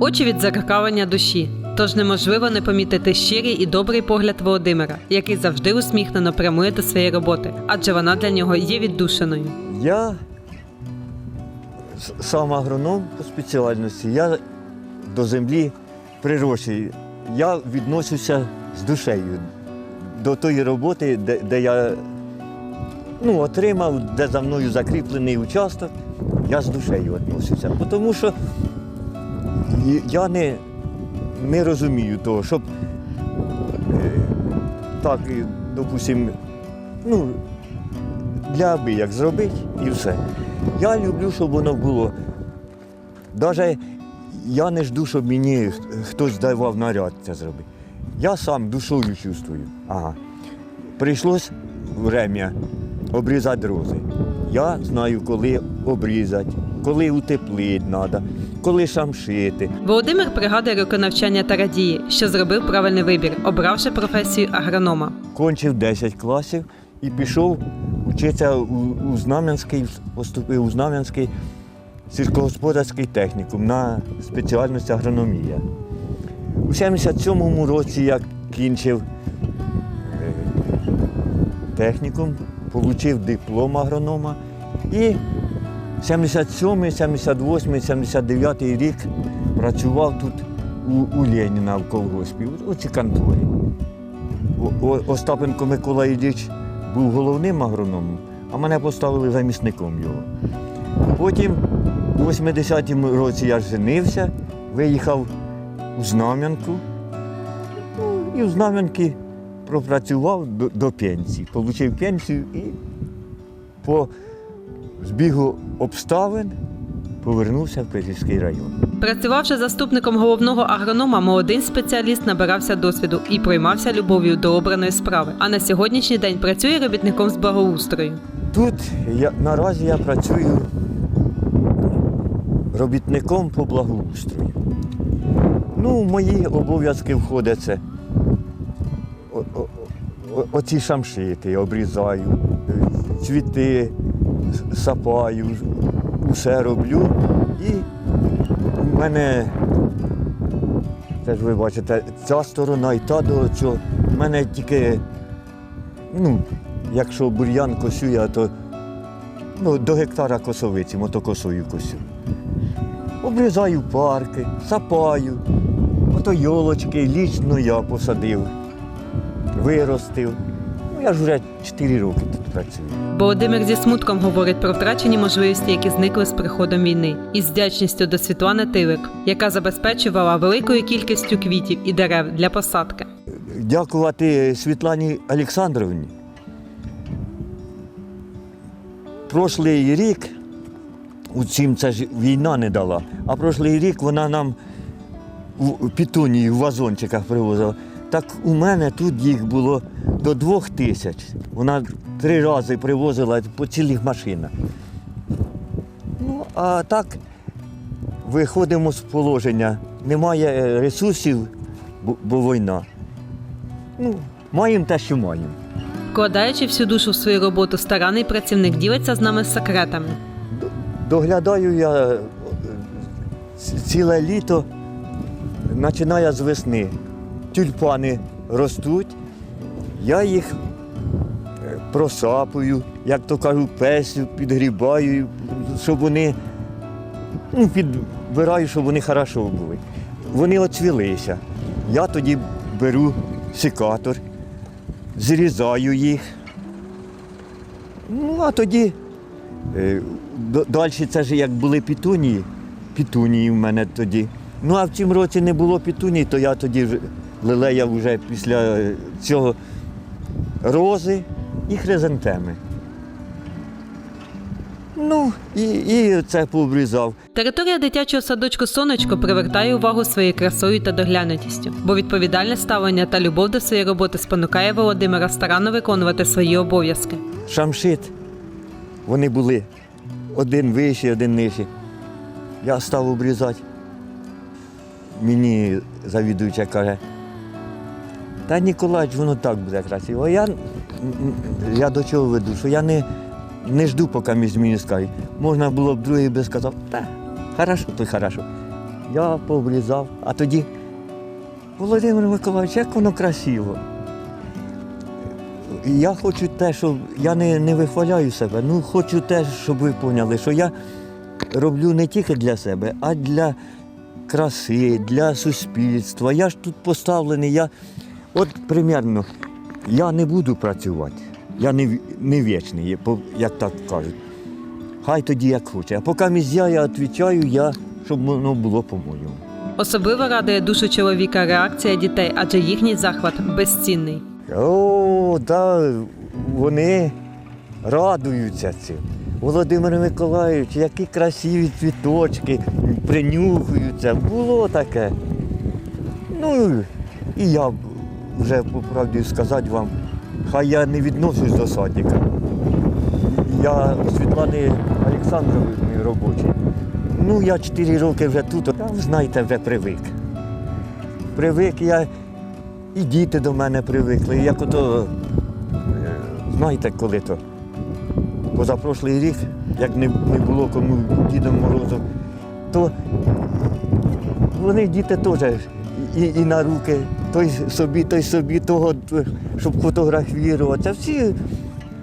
очі від закакавання душі. Тож неможливо не помітити щирий і добрий погляд Володимира, який завжди усміхнено прямує до своєї роботи, адже вона для нього є віддушиною. Я сам агроном по спеціальності. Я до землі прирощую. Я відношуся з душею до тої роботи, де, де я ну, отримав, де за мною закріплений участок. Я з душею відношуся. Тому що я не, не розумію того, щоб е, так, і, допустим, ну, для аби як зробити і все. Я люблю, щоб воно було. Навіть я не жду, щоб мені хтось давав наряд це зробити. Я сам душою чувствую. Ага. Прийшлось время обрізати рози. Я знаю, коли обрізати, коли утеплити треба, коли шамшити. Володимир пригадує роки навчання та радіє, що зробив правильний вибір, обравши професію агронома. Кончив 10 класів і пішов вчитися у, Знам'янський, поступив у Знам'янський сільськогосподарський технікум на спеціальність агрономія. У 77-му році я кінчив е, технікум, отримав диплом агронома і 77, 78, 79 рік працював тут у, у Леніна в колгоспі, у цій конторі. Остапенко Микола Ілліч був головним агрономом, а мене поставили замісником його. Потім у 80-му році я женився, виїхав у Знам'янку. Ну, і в Знам'янки пропрацював до, до пенсії. Получив пенсію і по збігу обставин повернувся в Петівський район. Працювавши заступником головного агронома, молодий спеціаліст набирався досвіду і проймався любов'ю до обраної справи. А на сьогоднішній день працює робітником з благоустрою. Тут я, наразі я працюю робітником по благоустрою. Ну, в мої обов'язки входить це о- о- о- оці шамшити, обрізаю, цвіти сапаю, усе роблю. І в мене, це ви бачите, ця сторона і та до цього. В мене тільки, ну, якщо бур'ян косю, я то ну, до гектара косовиці, мотокосою косю. Обрізаю парки, сапаю. Ото йолочки лічно я посадив, виростив. Ну, я ж вже 4 роки тут працюю. Володимир зі смутком говорить про втрачені можливості, які зникли з приходом війни, і з вдячністю до Світлани Тилик, яка забезпечувала великою кількістю квітів і дерев для посадки. Дякувати Світлані Олександровні. Прошлий рік, у цім це ж війна не дала, а прошлий рік вона нам в пітунії в вазончиках привозила. Так у мене тут їх було до двох тисяч. Вона три рази привозила по цілих машинах. Ну, а так виходимо з положення. Немає е, ресурсів, бо, бо війна. Ну, маємо те, що маємо. Вкладаючи всю душу в свою роботу, старанний працівник ділиться з нами секретами. Доглядаю я е, ціле літо, починає з весни. Тюльпани ростуть, я їх е, просапую, як то кажу, песю, підгрібаю, щоб вони ну, підбираю, щоб вони хорошо були. Вони оцвілися. Я тоді беру секатор, зрізаю їх. Ну, а тоді Е, Далі це ж як були пітунії, пітунії в мене тоді. Ну а в цім році не було пітуній, то я тоді лелеяв вже після цього рози і хризантеми. Ну, і, і це пообрізав. Територія дитячого садочку Сонечко привертає увагу своєю красою та доглянутістю, бо відповідальне ставлення та любов до своєї роботи спонукає Володимира старанно виконувати свої обов'язки. Шамшит. Вони були один вищий, один нижчий. Я став обрізати. Мені завідуюча каже, та Ніколач, воно так буде красиво. Я, я до чого веду, що я не, не жду, поки мені зміни скажуть. Можна було б другий би сказав, та, хорошо, то й хорошо. я пообрізав. А тоді, Володимир Миколаївич, як воно красиво. Я хочу те, щоб я не, не вихваляю себе, ну хочу те, щоб ви поняли, що я роблю не тільки для себе, а для краси, для суспільства. Я ж тут поставлений, я от примерно, я не буду працювати. Я не, не вічний, як так кажуть. Хай тоді як хоче. А поки мізя я відповідаю, я, щоб воно було по-моєму. Особливо радує душу чоловіка реакція дітей, адже їхній захват безцінний. О, да, вони радуються цим. Володимир Миколаївич, які красиві цвіточки, принюхуються. Було таке. Ну, і я вже по правді сказати вам, хай я не відношусь до садика. Я у Світлани Олександровни робочий. Ну, я 4 роки вже тут, а, знаєте, вже привик. Привик я і діти до мене привикли. Як ото, е, знаєте, коли то позапрошлий рік, як не, не було кому Дідом Морозом, то вони діти теж і, і на руки, той собі, той собі, того, щоб фотографуватися. Всі,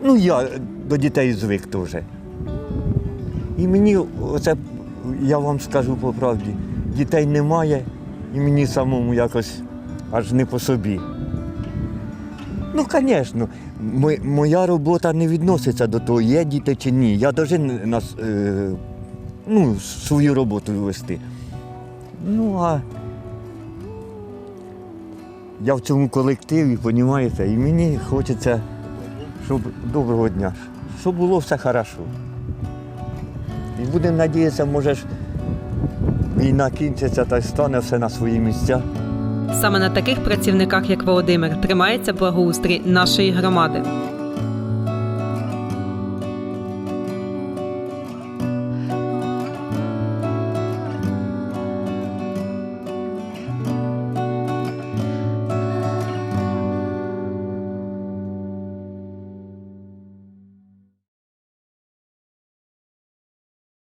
ну я до дітей звик теж. І мені оце, я вам скажу по правді, дітей немає, і мені самому якось аж не по собі. Ну, звісно, моя робота не відноситься до того, є діти чи ні. Я повинен ну, свою роботу вести. Ну, а я в цьому колективі, розумієте, і мені хочеться, щоб доброго дня, щоб було все добре. І будемо сподіватися, може війна кінчиться та стане все на свої місця. Саме на таких працівниках, як Володимир, тримається благоустрій нашої громади.